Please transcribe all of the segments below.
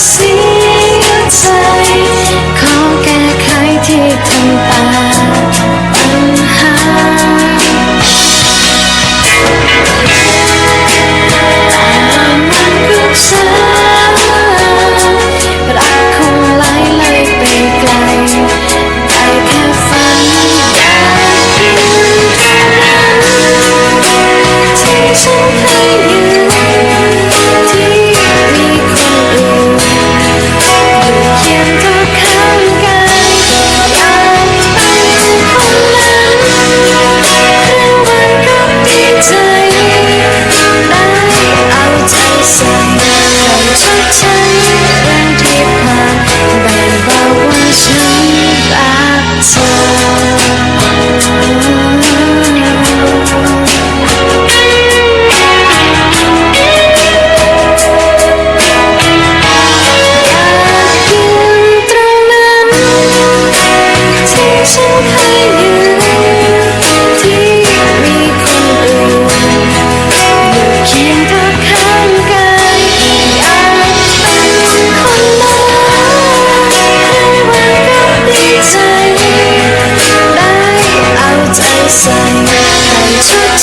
เสียใจ ขอแก้ไขที่ทำไป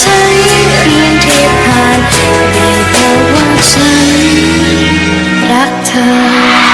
ฉันคืนที่ผ่านไปต่วฉันรักเธอ